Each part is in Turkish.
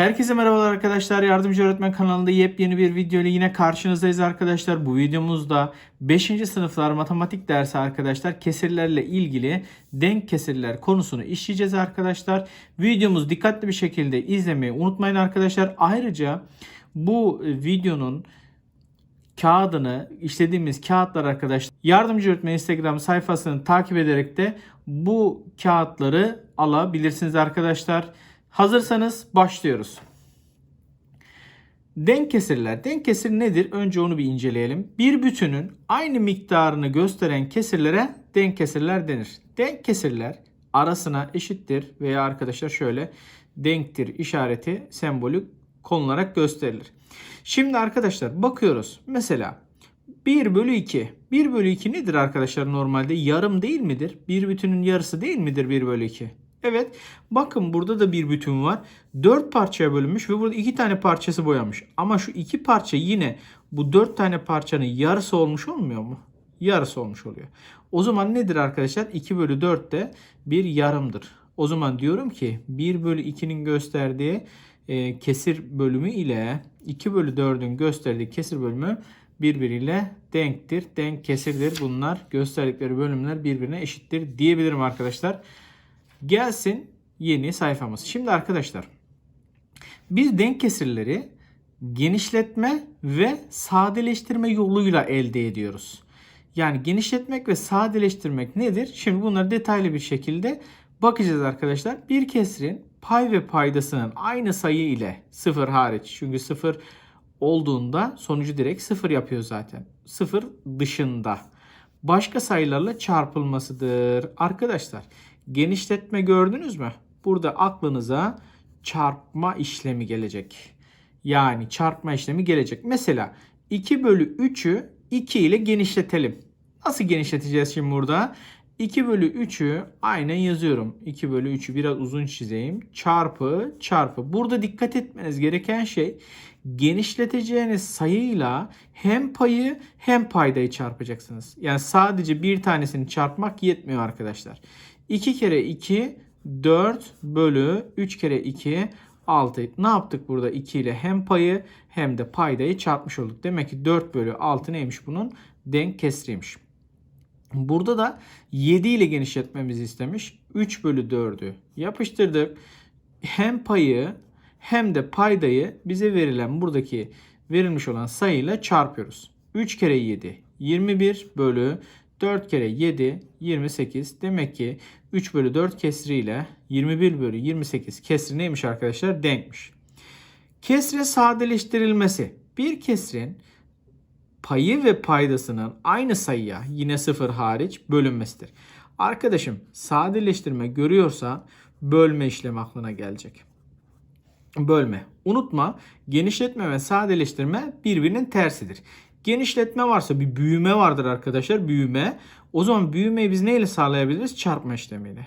Herkese merhabalar arkadaşlar. Yardımcı Öğretmen kanalında yepyeni bir video ile yine karşınızdayız arkadaşlar. Bu videomuzda 5. sınıflar matematik dersi arkadaşlar kesirlerle ilgili denk kesirler konusunu işleyeceğiz arkadaşlar. Videomuzu dikkatli bir şekilde izlemeyi unutmayın arkadaşlar. Ayrıca bu videonun kağıdını işlediğimiz kağıtlar arkadaşlar yardımcı öğretmen Instagram sayfasını takip ederek de bu kağıtları alabilirsiniz arkadaşlar. Hazırsanız başlıyoruz. Denk kesirler. Denk kesir nedir? Önce onu bir inceleyelim. Bir bütünün aynı miktarını gösteren kesirlere denk kesirler denir. Denk kesirler arasına eşittir veya arkadaşlar şöyle denktir işareti sembolü konularak gösterilir. Şimdi arkadaşlar bakıyoruz. Mesela 1 bölü 2. 1 bölü 2 nedir arkadaşlar normalde? Yarım değil midir? Bir bütünün yarısı değil midir 1 bölü 2? Evet. Bakın burada da bir bütün var. 4 parçaya bölünmüş ve burada 2 tane parçası boyanmış. Ama şu iki parça yine bu 4 tane parçanın yarısı olmuş olmuyor mu? Yarısı olmuş oluyor. O zaman nedir arkadaşlar? 2 bölü 4 de bir yarımdır. O zaman diyorum ki 1 bölü 2'nin gösterdiği e, kesir bölümü ile 2 bölü 4'ün gösterdiği kesir bölümü birbiriyle denktir. Denk kesirdir. Bunlar gösterdikleri bölümler birbirine eşittir diyebilirim arkadaşlar. Gelsin yeni sayfamız. Şimdi arkadaşlar biz denk kesirleri genişletme ve sadeleştirme yoluyla elde ediyoruz. Yani genişletmek ve sadeleştirmek nedir? Şimdi bunları detaylı bir şekilde bakacağız arkadaşlar. Bir kesirin pay ve paydasının aynı sayı ile sıfır hariç. Çünkü sıfır olduğunda sonucu direkt sıfır yapıyor zaten. Sıfır dışında. Başka sayılarla çarpılmasıdır. Arkadaşlar genişletme gördünüz mü? Burada aklınıza çarpma işlemi gelecek. Yani çarpma işlemi gelecek. Mesela 2 bölü 3'ü 2 ile genişletelim. Nasıl genişleteceğiz şimdi burada? 2 bölü 3'ü aynen yazıyorum. 2 bölü 3'ü biraz uzun çizeyim. Çarpı çarpı. Burada dikkat etmeniz gereken şey genişleteceğiniz sayıyla hem payı hem paydayı çarpacaksınız. Yani sadece bir tanesini çarpmak yetmiyor arkadaşlar. 2 kere 2 4 bölü 3 kere 2 6. Ne yaptık burada 2 ile hem payı hem de paydayı çarpmış olduk. Demek ki 4 bölü 6 neymiş bunun? Denk kesriymiş. Burada da 7 ile genişletmemizi istemiş. 3 bölü 4'ü yapıştırdık. Hem payı hem de paydayı bize verilen buradaki verilmiş olan sayıyla çarpıyoruz. 3 kere 7 21 bölü 4 kere 7 28. Demek ki 3 bölü 4 kesriyle 21 bölü 28 kesri neymiş arkadaşlar? Denkmiş. Kesre sadeleştirilmesi. Bir kesrin payı ve paydasının aynı sayıya yine sıfır hariç bölünmesidir. Arkadaşım sadeleştirme görüyorsa bölme işlemi aklına gelecek. Bölme. Unutma genişletme ve sadeleştirme birbirinin tersidir. Genişletme varsa bir büyüme vardır arkadaşlar. Büyüme. O zaman büyümeyi biz neyle sağlayabiliriz? Çarpma işlemiyle.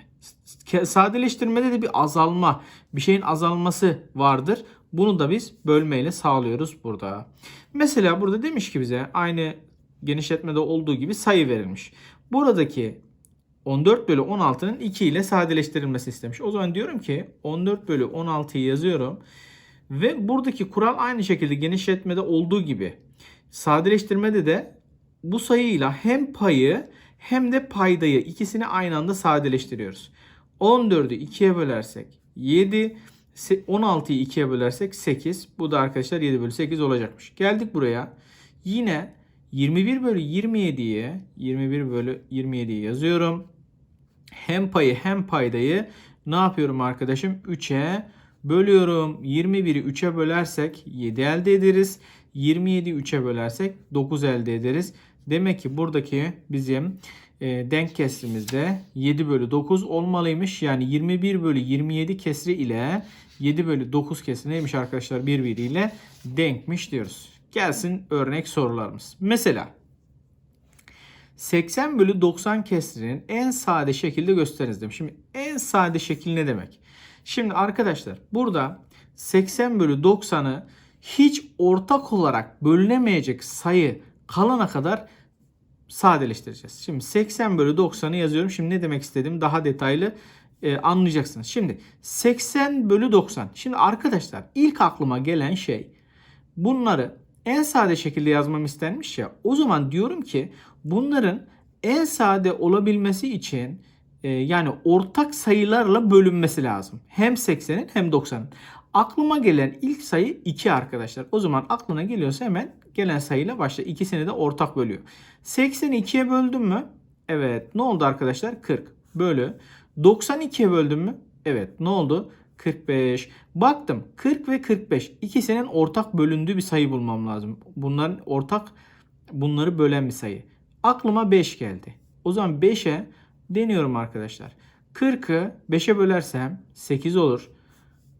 Sadeleştirmede de bir azalma, bir şeyin azalması vardır. Bunu da biz bölmeyle sağlıyoruz burada. Mesela burada demiş ki bize aynı genişletmede olduğu gibi sayı verilmiş. Buradaki 14 bölü 16'nın 2 ile sadeleştirilmesi istemiş. O zaman diyorum ki 14 bölü 16'yı yazıyorum. Ve buradaki kural aynı şekilde genişletmede olduğu gibi. Sadeleştirmede de bu sayıyla hem payı hem de paydayı ikisini aynı anda sadeleştiriyoruz. 14'ü 2'ye bölersek 7, 16'yı 2'ye bölersek 8. Bu da arkadaşlar 7 bölü 8 olacakmış. Geldik buraya. Yine 21 bölü 27'yi 21 bölü 27'yi yazıyorum. Hem payı hem paydayı ne yapıyorum arkadaşım? 3'e bölüyorum. 21'i 3'e bölersek 7 elde ederiz. 27'yi 3'e bölersek 9 elde ederiz. Demek ki buradaki bizim e, denk kesrimizde 7 bölü 9 olmalıymış. Yani 21 bölü 27 kesri ile 7 bölü 9 kesri neymiş arkadaşlar birbiriyle denkmiş diyoruz. Gelsin örnek sorularımız. Mesela 80 bölü 90 kesrinin en sade şekilde gösteriniz demiş. Şimdi en sade şekil ne demek? Şimdi arkadaşlar burada 80 bölü 90'ı hiç ortak olarak bölünemeyecek sayı kalana kadar sadeleştireceğiz. Şimdi 80 bölü 90'ı yazıyorum. Şimdi ne demek istedim? Daha detaylı e, anlayacaksınız. Şimdi 80 bölü 90. Şimdi arkadaşlar ilk aklıma gelen şey bunları en sade şekilde yazmam istenmiş ya. O zaman diyorum ki bunların en sade olabilmesi için e, yani ortak sayılarla bölünmesi lazım. Hem 80'in hem 90'ın. Aklıma gelen ilk sayı 2 arkadaşlar. O zaman aklına geliyorsa hemen gelen sayıyla başla. İkisini de ortak bölüyor. 80'i 2'ye böldüm mü? Evet. Ne oldu arkadaşlar? 40 bölü. 92'ye böldüm mü? Evet. Ne oldu? 45. Baktım 40 ve 45 ikisinin ortak bölündüğü bir sayı bulmam lazım. Bunların ortak bunları bölen bir sayı. Aklıma 5 geldi. O zaman 5'e deniyorum arkadaşlar. 40'ı 5'e bölersem 8 olur.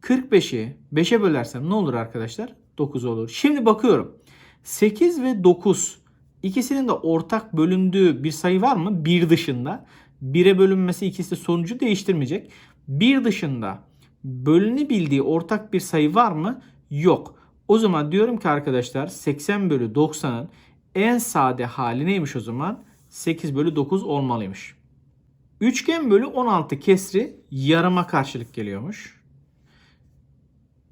45'i 5'e bölersem ne olur arkadaşlar? 9 olur. Şimdi bakıyorum. 8 ve 9 ikisinin de ortak bölündüğü bir sayı var mı? 1 dışında. 1'e bölünmesi ikisi de sonucu değiştirmeyecek. 1 dışında bölünebildiği ortak bir sayı var mı? Yok. O zaman diyorum ki arkadaşlar 80 bölü 90'ın en sade hali neymiş o zaman? 8 bölü 9 olmalıymış. Üçgen bölü 16 kesri yarıma karşılık geliyormuş.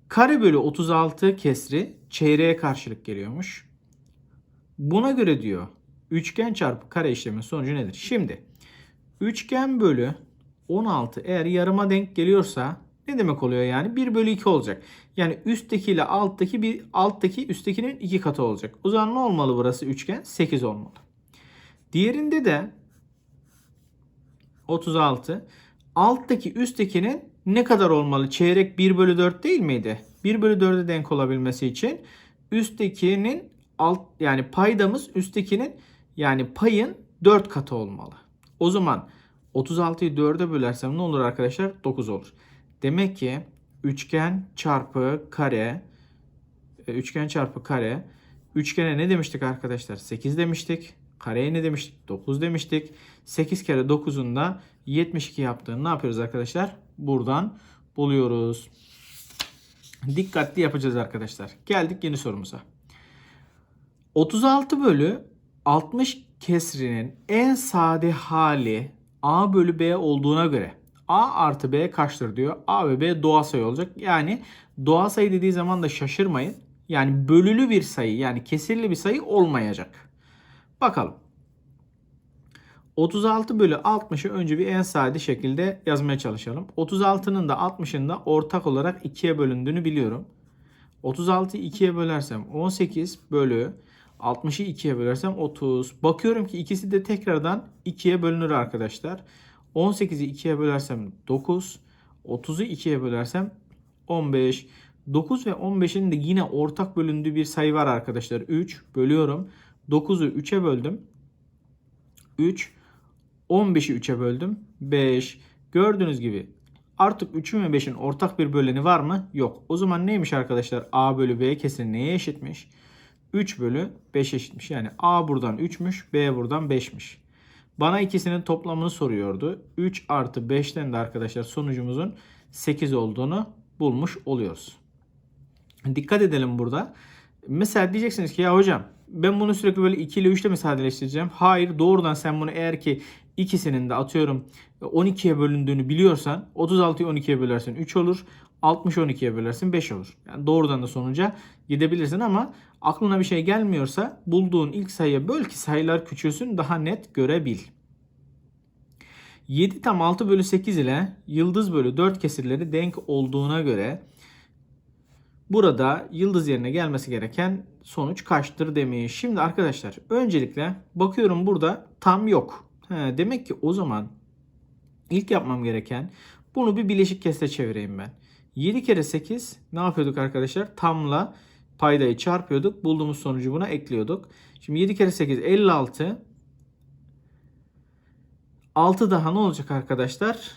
Kare bölü 36 kesri çeyreğe karşılık geliyormuş. Buna göre diyor üçgen çarpı kare işlemin sonucu nedir? Şimdi üçgen bölü 16 eğer yarıma denk geliyorsa ne demek oluyor yani? 1 bölü 2 olacak. Yani üstteki ile alttaki bir alttaki üsttekinin 2 katı olacak. O zaman ne olmalı burası üçgen? 8 olmalı. Diğerinde de 36 alttaki üsttekinin ne kadar olmalı? Çeyrek 1 bölü 4 değil miydi? 1 bölü 4'e denk olabilmesi için üsttekinin alt yani paydamız üsttekinin yani payın 4 katı olmalı. O zaman 36'yı 4'e bölersem ne olur arkadaşlar? 9 olur. Demek ki üçgen çarpı kare e, üçgen çarpı kare üçgene ne demiştik arkadaşlar? 8 demiştik. Kareye ne demiştik? 9 demiştik. 8 kere 9'un da 72 yaptığını ne yapıyoruz arkadaşlar? Buradan buluyoruz. Dikkatli yapacağız arkadaşlar. Geldik yeni sorumuza. 36 bölü 60 kesrinin en sade hali a bölü b olduğuna göre a artı b kaçtır diyor. a ve b doğal sayı olacak. Yani doğal sayı dediği zaman da şaşırmayın. Yani bölülü bir sayı yani kesirli bir sayı olmayacak. Bakalım. 36 bölü 60'ı önce bir en sade şekilde yazmaya çalışalım. 36'nın da 60'ın da ortak olarak 2'ye bölündüğünü biliyorum. 36'yı 2'ye bölersem 18 bölü 60'ı 2'ye bölersem 30. Bakıyorum ki ikisi de tekrardan 2'ye bölünür arkadaşlar. 18'i 2'ye bölersem 9. 30'u 2'ye bölersem 15. 9 ve 15'in de yine ortak bölündüğü bir sayı var arkadaşlar. 3 bölüyorum. 9'u 3'e böldüm. 3. 15'i 3'e böldüm. 5. Gördüğünüz gibi artık 3'ün ve 5'in ortak bir böleni var mı? Yok. O zaman neymiş arkadaşlar? A bölü B kesin neye eşitmiş? 3 bölü 5 eşitmiş. Yani A buradan 3'müş, B buradan 5'miş. Bana ikisinin toplamını soruyordu. 3 artı 5'ten de arkadaşlar sonucumuzun 8 olduğunu bulmuş oluyoruz. Dikkat edelim burada. Mesela diyeceksiniz ki ya hocam ben bunu sürekli böyle 2 ile 3 ile mi sadeleştireceğim? Hayır doğrudan sen bunu eğer ki ikisinin de atıyorum 12'ye bölündüğünü biliyorsan 36'yı 12'ye bölersin 3 olur. 60 12'ye bölersin 5 olur. Yani doğrudan da sonuca gidebilirsin ama aklına bir şey gelmiyorsa bulduğun ilk sayıya böl ki sayılar küçülsün daha net görebil. 7 tam 6 bölü 8 ile yıldız bölü 4 kesirleri denk olduğuna göre burada yıldız yerine gelmesi gereken sonuç kaçtır demiş. Şimdi arkadaşlar öncelikle bakıyorum burada tam yok. He, demek ki o zaman ilk yapmam gereken bunu bir bileşik kesre çevireyim ben. 7 kere 8 ne yapıyorduk arkadaşlar? Tamla paydayı çarpıyorduk. Bulduğumuz sonucu buna ekliyorduk. Şimdi 7 kere 8 56. 6 daha ne olacak arkadaşlar?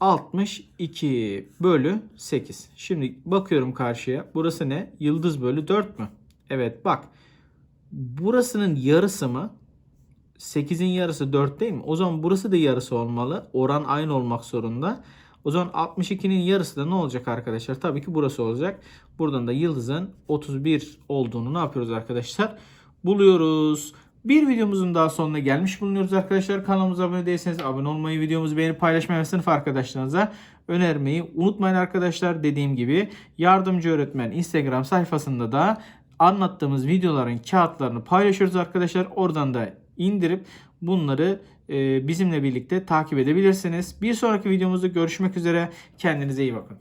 62 bölü 8. Şimdi bakıyorum karşıya. Burası ne? Yıldız bölü 4 mü? Evet bak. Burasının yarısı mı? 8'in yarısı 4 değil mi? O zaman burası da yarısı olmalı. Oran aynı olmak zorunda. O zaman 62'nin yarısı da ne olacak arkadaşlar? Tabii ki burası olacak. Buradan da yıldızın 31 olduğunu ne yapıyoruz arkadaşlar? Buluyoruz. Bir videomuzun daha sonuna gelmiş bulunuyoruz arkadaşlar. Kanalımıza abone değilseniz abone olmayı, videomuzu beğenip paylaşmayı ve sınıf arkadaşlarınıza önermeyi unutmayın arkadaşlar. Dediğim gibi yardımcı öğretmen Instagram sayfasında da anlattığımız videoların kağıtlarını paylaşıyoruz arkadaşlar. Oradan da indirip bunları e, bizimle birlikte takip edebilirsiniz. Bir sonraki videomuzda görüşmek üzere. Kendinize iyi bakın.